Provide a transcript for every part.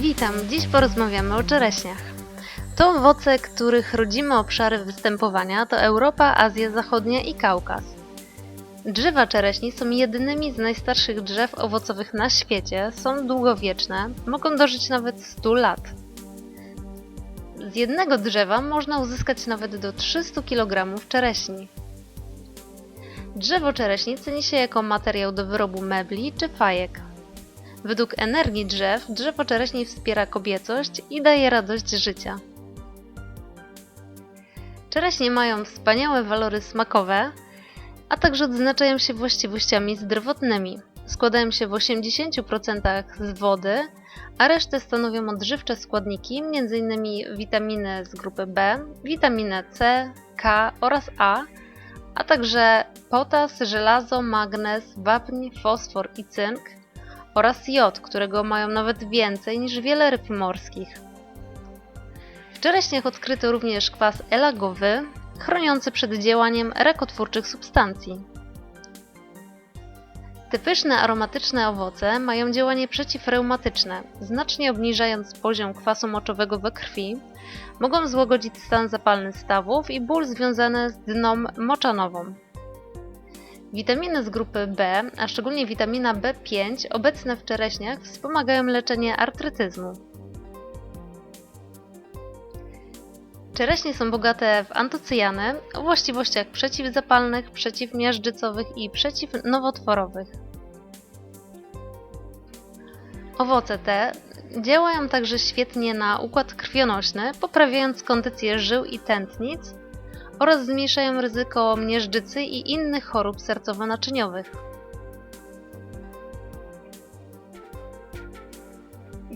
Witam, dziś porozmawiamy o czereśniach. To owoce, których rodzime obszary występowania to Europa, Azja Zachodnia i Kaukaz. Drzewa czereśni są jedynymi z najstarszych drzew owocowych na świecie, są długowieczne, mogą dożyć nawet 100 lat. Z jednego drzewa można uzyskać nawet do 300 kg czereśni. Drzewo czereśni ceni się jako materiał do wyrobu mebli czy fajek. Według energii drzew, drzewo czereśni wspiera kobiecość i daje radość życia. Czereśnie mają wspaniałe walory smakowe, a także odznaczają się właściwościami zdrowotnymi. Składają się w 80% z wody, a resztę stanowią odżywcze składniki, m.in. witaminy z grupy B, witaminę C, K oraz A, a także potas, żelazo, magnez, wapń, fosfor i cynk oraz jod, którego mają nawet więcej niż wiele ryb morskich. W czereśniach odkryto również kwas elagowy, chroniący przed działaniem rakotwórczych substancji. Te pyszne, aromatyczne owoce mają działanie przeciwreumatyczne, znacznie obniżając poziom kwasu moczowego we krwi, mogą złagodzić stan zapalny stawów i ból związany z dną moczanową. Witaminy z grupy B, a szczególnie witamina B5 obecne w czereśniach wspomagają leczenie artrytyzmu. Czereśnie są bogate w antocyjany o właściwościach przeciwzapalnych, przeciwmiażdżycowych i przeciwnowotworowych. Owoce te działają także świetnie na układ krwionośny, poprawiając kondycję żył i tętnic oraz zmniejszają ryzyko miażdżycy i innych chorób sercowo-naczyniowych.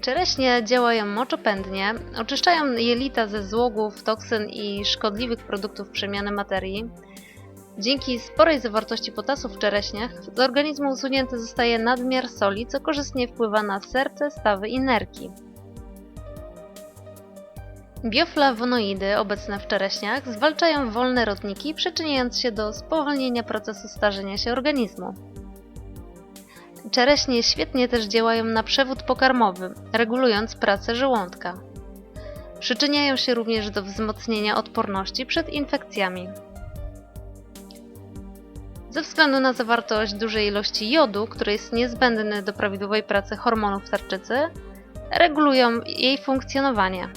Czereśnie działają moczopędnie, oczyszczają jelita ze złogów, toksyn i szkodliwych produktów przemiany materii. Dzięki sporej zawartości potasu w czereśniach z organizmu usunięty zostaje nadmiar soli, co korzystnie wpływa na serce, stawy i nerki. Bioflawonoidy obecne w czereśniach zwalczają wolne rodniki, przyczyniając się do spowolnienia procesu starzenia się organizmu. Czereśnie świetnie też działają na przewód pokarmowy, regulując pracę żołądka. Przyczyniają się również do wzmocnienia odporności przed infekcjami. Ze względu na zawartość dużej ilości jodu, który jest niezbędny do prawidłowej pracy hormonów tarczycy, regulują jej funkcjonowanie.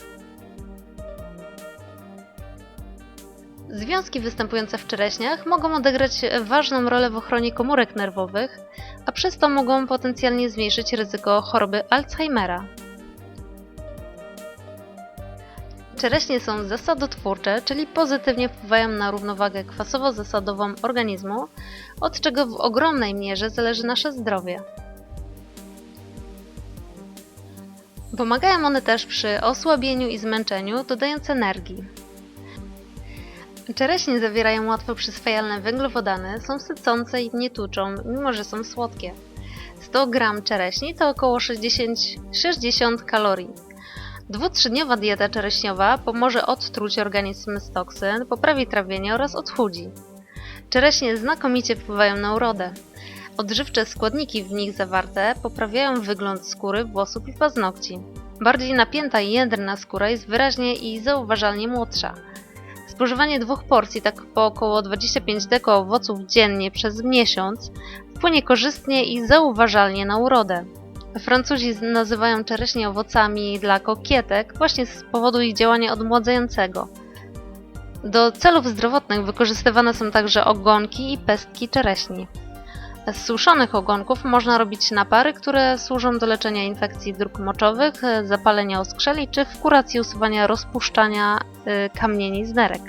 Związki występujące w czereśniach mogą odegrać ważną rolę w ochronie komórek nerwowych, a przez to mogą potencjalnie zmniejszyć ryzyko choroby Alzheimera. Czereśnie są zasadotwórcze, czyli pozytywnie wpływają na równowagę kwasowo-zasadową organizmu, od czego w ogromnej mierze zależy nasze zdrowie. Pomagają one też przy osłabieniu i zmęczeniu, dodając energii. Czereśnie zawierają łatwo przyswajalne węglowodany, są sycące i nie tuczą, mimo że są słodkie. 100 g czereśni to około 60, 60 kalorii. Dwutrzydniowa dieta czereśniowa pomoże odtruć organizm z toksyn, poprawi trawienie oraz odchudzi. Czereśnie znakomicie wpływają na urodę. Odżywcze składniki w nich zawarte poprawiają wygląd skóry, włosów i paznokci. Bardziej napięta i jędrna skóra jest wyraźnie i zauważalnie młodsza. Spożywanie dwóch porcji, tak po około 25 deko owoców dziennie przez miesiąc, wpłynie korzystnie i zauważalnie na urodę. Francuzi nazywają czereśnie owocami dla kokietek właśnie z powodu ich działania odmładzającego. Do celów zdrowotnych wykorzystywane są także ogonki i pestki czereśni. Z suszonych ogonków można robić napary, które służą do leczenia infekcji dróg moczowych, zapalenia oskrzeli czy w kuracji usuwania rozpuszczania kamieni z nerek.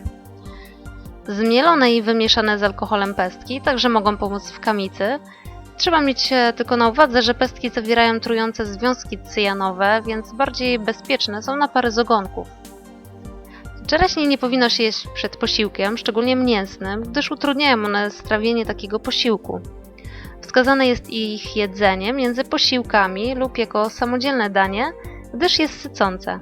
Zmielone i wymieszane z alkoholem pestki także mogą pomóc w kamicy. Trzeba mieć tylko na uwadze, że pestki zawierają trujące związki cyjanowe, więc bardziej bezpieczne są napary z ogonków. Czereśnie nie powinno się jeść przed posiłkiem, szczególnie mięsnym, gdyż utrudniają one strawienie takiego posiłku. Wskazane jest ich jedzenie między posiłkami lub jako samodzielne danie, gdyż jest sycące.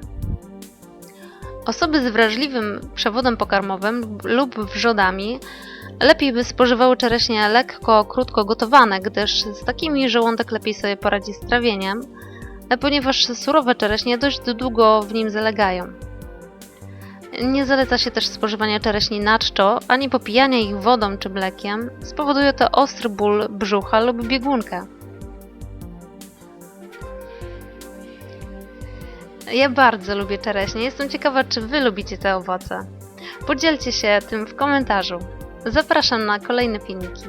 Osoby z wrażliwym przewodem pokarmowym lub wrzodami lepiej by spożywały czereśnie lekko, krótko gotowane, gdyż z takimi żołądek lepiej sobie poradzi z trawieniem. ponieważ surowe czereśnie dość długo w nim zalegają. Nie zaleca się też spożywania czereśni na czczo, ani popijania ich wodą czy mlekiem. Spowoduje to ostry ból brzucha lub biegunkę. Ja bardzo lubię czereśnie. Jestem ciekawa, czy Wy lubicie te owoce. Podzielcie się tym w komentarzu. Zapraszam na kolejne filmiki.